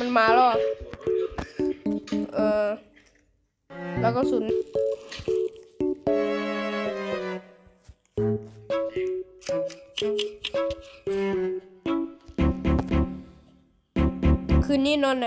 มันมาแล้วเหรอเออแล้วก็สุนคืนนี้นอนไหน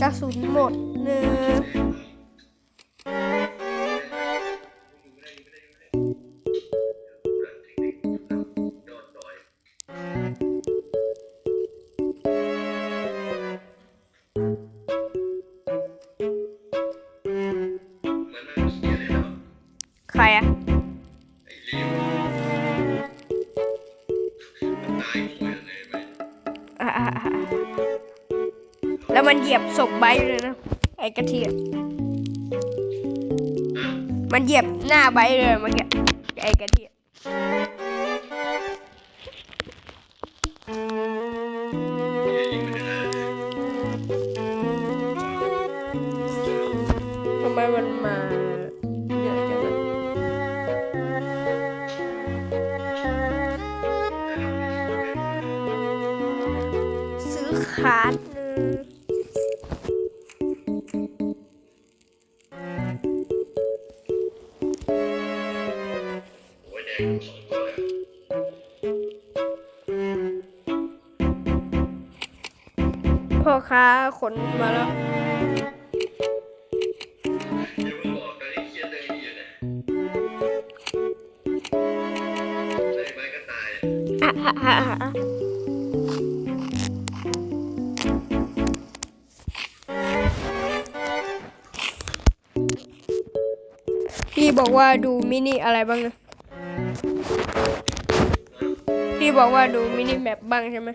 กระสุนหมดเนื้อ มันเหยียบศพไบเลยนะ ไอ้กระเทียมมันเหยียบหน้าไบเลยเมื่อกี้ไอ้กระเทียมทำไมมันมาเยอะจังเลยซื้อคาร์ดนึง พ่อค้าขนมาแล้วพี่บอกว่าดูมินิอะไรบ้างนะ พี่บอกว่าดูมินิแมปบ้างใช่ไหม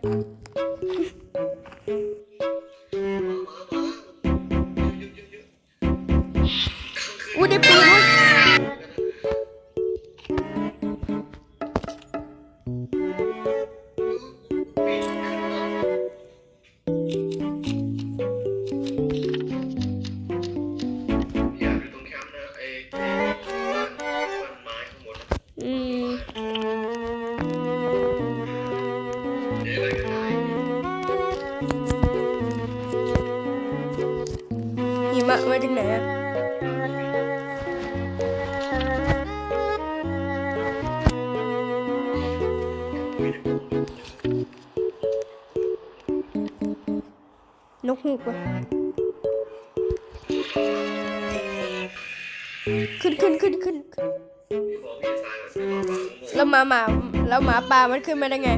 อู้ได้ปืน มะมาจากไหนอะนกฮูกวะขึ้นขึ้นขึ้นขึ้นแล้วหมาหมาแล้วหมาป่ามันขึ้นมาได้ไง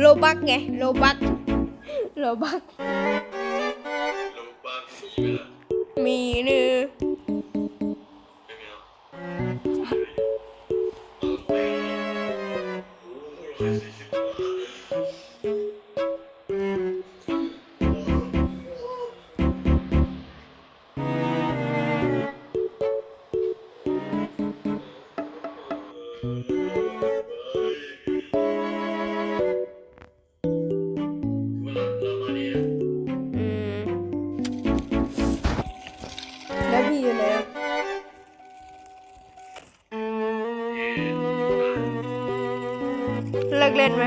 โลบักไง โลบัก โลบัก มีนี่ นี่อยเลิกเล่นไหม